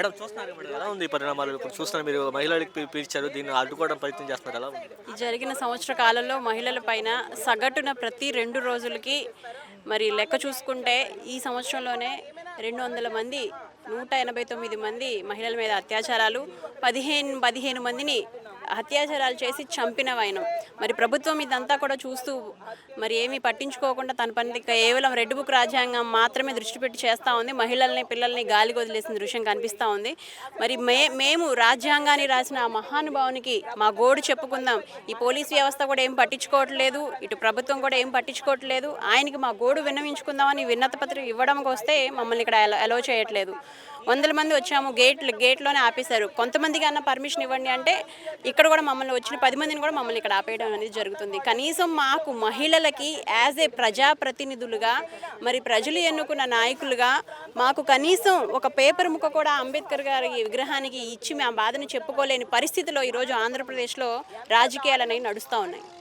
Madam చూస్తున్నారు madam ఎలా ఉంది పరిణామాలు? ఇప్పుడు చూస్తున్నారు మీరు మహిళలకు పి- పిలిచారు దీన్ని అడ్డుకోవడం ప్రయత్నం చేస్తున్నారు ఎలా ఉంది? జరిగిన సంవత్సర కాలంలో మహిళల పైన సగటున ప్రతి రెండు రోజులకి మరి లెక్క చూసుకుంటే ఈ సంవత్సరంలోనే రెండు వందల మంది నూట ఎనభై తొమ్మిది మంది మహిళల మీద అత్యాచారాలు పదిహేను పదిహేను మందిని అత్యాచారాలు చేసి చంపిన వైనం. మరి ప్రభుత్వం ఇదంతా కూడా చూస్తూ మరి ఏమీ పట్టించుకోకుండా తన పని కేవలం రెడ్ బుక్ రాజ్యాంగం మాత్రమే దృష్టి పెట్టి చేస్తూ ఉంది. మహిళల్ని పిల్లల్ని గాలి వదిలేసిన దృశ్యం కనిపిస్తూ ఉంది. మరి మే మేము రాజ్యాంగాన్ని రాసిన ఆ మహానుభావునికి మా గోడు చెప్పుకుందాం. ఈ పోలీస్ వ్యవస్థ కూడా ఏం పట్టించుకోవట్లేదు. ఇటు ప్రభుత్వం కూడా ఏం పట్టించుకోవట్లేదు. ఆయనకి మా గోడు విన్నవించుకుందామని విన్నతపత్రం ఇవ్వడానికి వస్తే మమ్మల్ని ఇక్కడ అలో చేయట్లేదు. వందల మంది వచ్చాము గేట్లు గేట్లోనే ఆపేశారు. కొంతమందికి అన్న పర్మిషన్ ఇవ్వండి అంటే ఇక్కడ కూడా మమ్మల్ని వచ్చిన పది మందిని కూడా మమ్మల్ని ఇక్కడ ఆపేయడం అనేది జరుగుతుంది. కనీసం మాకు మహిళలకి యాజ్ ఏ ప్రజాప్రతినిధులుగా మరి ప్రజలు ఎన్నుకున్న నాయకులుగా మాకు కనీసం ఒక పేపర్ ముక్క కూడా అంబేద్కర్ గారి విగ్రహానికి ఇచ్చి మా బాధను చెప్పుకోలేని పరిస్థితిలో ఈరోజు ఆంధ్రప్రదేశ్లో రాజకీయాలు అనేవి నడుస్తూ ఉన్నాయి.